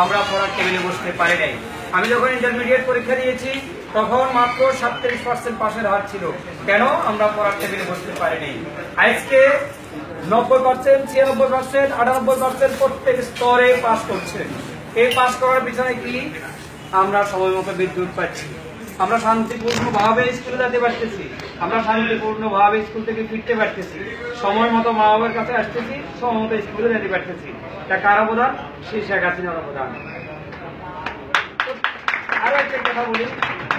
আমরা পড়ার টেবিলে বসতে পারি নাই। আমি যখন ইন্টারমিডিয়েট পরীক্ষা দিয়েছি, তখন মাত্র সাতত্রিশ পার্সেন্ট পাশের হার ছিল। কেন আমরা পড়ার টেবিলে বসতে পারি নাই? আজকে নব্বই পার্সেন্ট ছিয়ানব্বই পার্সেন্ট আটানব্বই পার্সেন্ট প্রত্যেক স্তরে পাস করছে। এই পাস করার পিছনে কি? আমরা সময় মতো বিদ্যুৎ পাচ্ছি। আমরা শান্তিপূর্ণভাবে স্কুলে যেতে পারতেছি। আমরা শান্তিপূর্ণভাবে স্কুল থেকে ফিরতে পারতেছি। সময় মতো মা বাবার কাছে আসতেছি, সময় মতো স্কুলে যেতে পারতেছি। এটা কার অবদান? সেই শেখ হাসিনার অবদান। আরও একটা কথা বলি।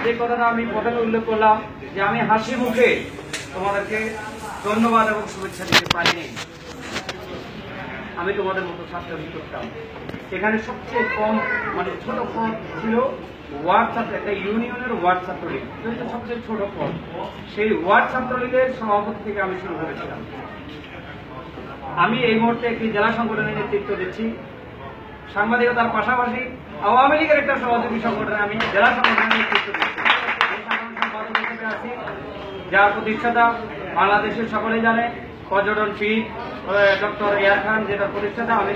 যে কথাটা আমি প্রথমে উল্লেখ করলাম, যে আমি হাসি মুখে তোমাদেরকে ধন্যবাদ এবং শুভেচ্ছা দিতে পারিনি। আমি তোমাদের মতো ছাত্রী করতাম এখানে সবচেয়ে কম মানে ছোট পদ ছিল ছাত্র একটা ইউনিয়নের ছাত্রলীগ। এটা সবচেয়ে ছোট পদ। সেই ওয়ার্ড ছাত্রলীগের সভাপতি থেকে আমি শুরু করেছিলাম। আমি এই মুহূর্তে একটি জেলা সংগঠনের নেতৃত্ব দিচ্ছি। সাংবাদিকতার পাশাপাশি আওয়ামী লীগের একটা সহযোগী সংগঠনে আমি জেলা সংগঠনের নেতৃত্ব দিচ্ছি। আছি, যার প্রতিষ্ঠাতা বাংলাদেশের সকলে জানে, পর্যটন পীঠ ডক্টর ইয়ার খান যেটা প্রতিষ্ঠাতা আমি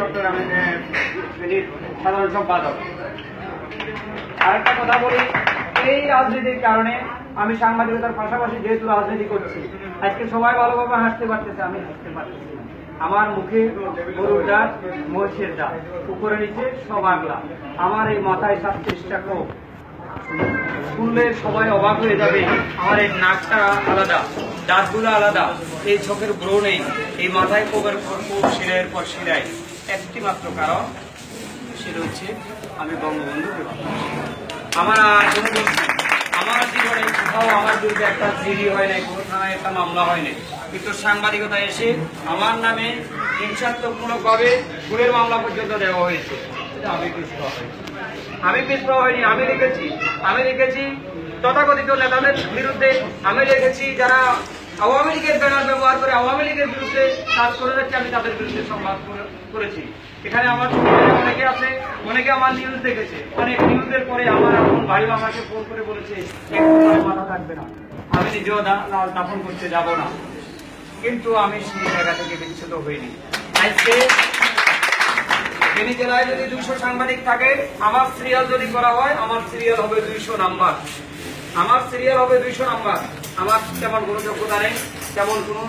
ডক্টর আমি সাধারণ সম্পাদক। আরেকটা কথা বলি, এই রাজনীতির কারণে আমি সাংবাদিকতার পাশাপাশি যেহেতু রাজনীতি করছি, আজকে সবাই ভালোভাবে হাসতে পারতেছে, আমি হাসতে পারতেছি আমার মুখে গরুর দাঁত মহিষের দাঁত উপরে নিচে সব আগলা। আমার এই মাথায় সাতত্রিশটা কোপ শুনলে সবাই অবাক হয়ে যাবে, আমার এই নাকটা আলাদা। দাঁতগুলো আলাদা, এই চোখের ব্রো নেই, এই মাথায় কোপের পর কোপ শিরায়ের পর শিরায়। একটি মাত্র কারণ, সেটা হচ্ছে আমি বঙ্গবন্ধু আমার আমার জীবনে কোথাও আমার বিরুদ্ধে একটা জিডি হয় নাই, কোনো থানায় একটা মামলা হয় নাই। কিন্তু সাংবাদিকতা এসে আমার নামে হিংসাত্মকমূলকভাবে খুনের মামলা পর্যন্ত দেওয়া হয়েছে। আমি পিছপা আমি পিছপা হয়নি, আমি লিখেছি আমি লিখেছি, তথাকথিত নেতাদের বিরুদ্ধে আমি লিখেছি, যারা আওয়ামী লীগের ব্যানার ব্যবহার করে আওয়ামী লীগের বিরুদ্ধে কাজ করে যাচ্ছে, আমি তাদের বিরুদ্ধে সংবাদ করেছি। এখানে আমার অনেকে আছে, অনেকে আমার নিউজ দেখেছে। অনেক নিউজের পরে আমার এখন ভাই আমাকে ফোন করে বলেছে মাথা থাকবে না। আমি নিজেও দা- লাশ দাফন করতে যাব না। কিন্তু আমি সেই জায়গা থেকে বিচ্ছুত হইনি। আজকে ফেনী জেলায় যদি দুইশো সাংবাদিক থাকে, আমার সিরিয়াল যদি করা হয়, আমার সিরিয়াল হবে দুইশো নাম্বার। আমার সিরিয়াল হবে দুইশো নাম্বার। আমার তেমন কোনো যোগ্যতা নেই, তেমন কোনো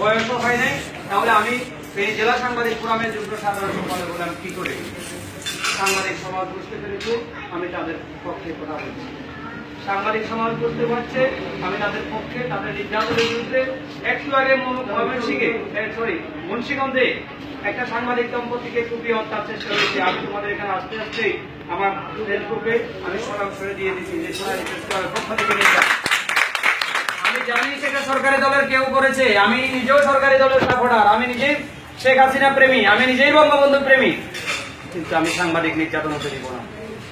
বয়সও হয় নাই। তাহলে আমি ফেনী জেলা সাংবাদিক ফোরামের যুগ্ম সাধারণ সম্পাদক হলাম, কি করে? সাংবাদিক সমাজ বুঝতে পেরেছে, আমি তাদের পক্ষে কথা বলছি। সাংবাদিক সমাজ বুঝতে পারছে, আমি তাদের পক্ষে, তাদের নির্যাতনের বিরুদ্ধে একটু আগে ময়মনসিংহে সরি মুন্সিগঞ্জে একটা সাংবাদিক দম্পতিকে কুপিয়ে হত্যার চেষ্টা হয়েছে আমি তোমাদের এখানে আসতে আসতে আমার ফেসবুকে আমি সরাম সরে দিয়ে দিচ্ছি যে ক্লাবের পক্ষ থেকে জানি সেটা সরকারি দলের কেউ করেছে। আমি নিজেও সরকারি দলের সাপোর্টার। আমি নিজেই শেখ হাসিনা প্রেমী। আমি নিজেই বঙ্গবন্ধু প্রেমী। কিন্তু আমি সাংবাদিক নির্যাতন হতে দিব না।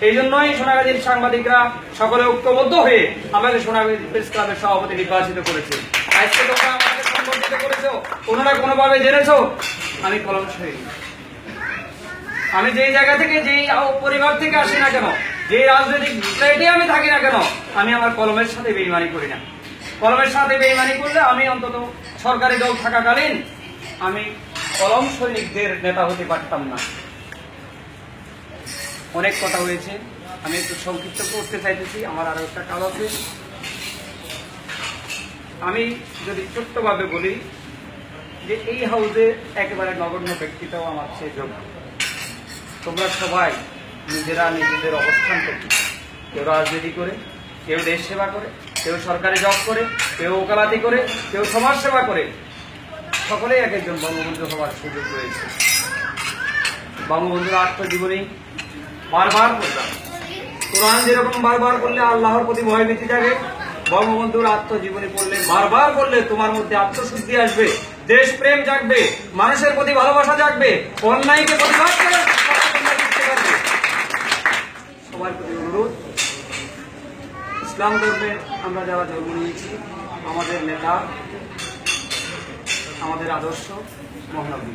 এই জন্যই সোনাগাজীর সাংবাদিকরা সকলে ঐক্যবদ্ধ হয়ে আমাকে সোনাগাজী প্রেস ক্লাবের সভাপতি নির্বাচিত করেছে। আজকে তোমরা আমাকে সম্বর্ধিত করেছ। ওনারা কোনোভাবে জেনেছো। আমি কলম হইনি আমি যেই জায়গা থেকে, যেই পরিবার থেকে আসি না কেন, যেই রাজনৈতিক প্লেটে আমি থাকি না কেন, আমি আমার কলমের সাথে বেইমানি করি না। কলমের সাথে বেইমানি করলে আমি অন্তত সরকারি দল থাকাকালীন আমি কলম সৈনিকদের নেতা হতে পারতাম না। অনেক কথা হয়েছে। আমি একটু সংক্ষিপ্ত করতে চাইতেছি। আমার আরও একটা কাজ আছে। আমি যদি ছোট্টভাবে বলি যে এই হাউসে একেবারে নগণ্য ব্যক্তিটাও আমার সে যোগ্য। তোমরা সবাই নিজেরা নিজেদের অবস্থান থেকে কেউ রাজনীতি করে কেউ দেশ সেবা করে, কেউ সরকারি জব করে, কেউ ওকালাতি করে, কেউ সমাজ সেবা করে। সকলেই এক একজন বঙ্গবন্ধু হওয়ার সুযোগ রয়েছে। বঙ্গবন্ধুর আত্মজীবনী বারবার করলাম কোরআন যেরকম বারবার করলে আল্লাহর প্রতি ভয় ভীতি জাগে, বঙ্গবন্ধুর আত্মজীবনী পড়লে বারবার করলে তোমার মধ্যে আত্মশুদ্ধি আসবে দেশ প্রেম জাগবে, মানুষের প্রতি ভালোবাসা জাগবে, অন্যায়কে প্রতিবাদ করে তোমরা জিততে পারবে। সবার প্রতি অনুরোধ ইসলাম ধর্মে আমরা যারা জন্ম নিয়েছি, আমাদের নেতা, আমাদের আদর্শ মহানবী,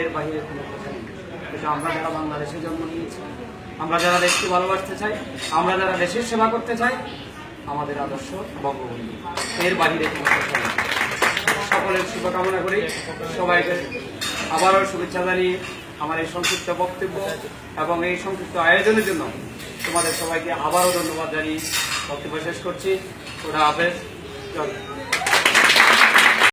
এর বাইরে কোনো কথা নেই। কিন্তু আমরা যারা বাংলাদেশে জন্ম নিয়েছি, আমরা যারা দেশকে ভালোবাসতে চাই, আমরা যারা দেশের সেবা করতে চাই, আমাদের আদর্শ বঙ্গবন্ধু। এর বাইরে কোনো কথা নেই। সকলের শুভকামনা করি, সবাইকে আবারও শুভেচ্ছা জানিয়ে আমার এই সংক্ষিপ্ত বক্তব্য এবং এই সংক্ষিপ্ত আয়োজনের জন্য তোমাদের সবাইকে আবারও ধন্যবাদ জানিয়ে বক্তব্য শেষ করছি ওরা হাফেজ।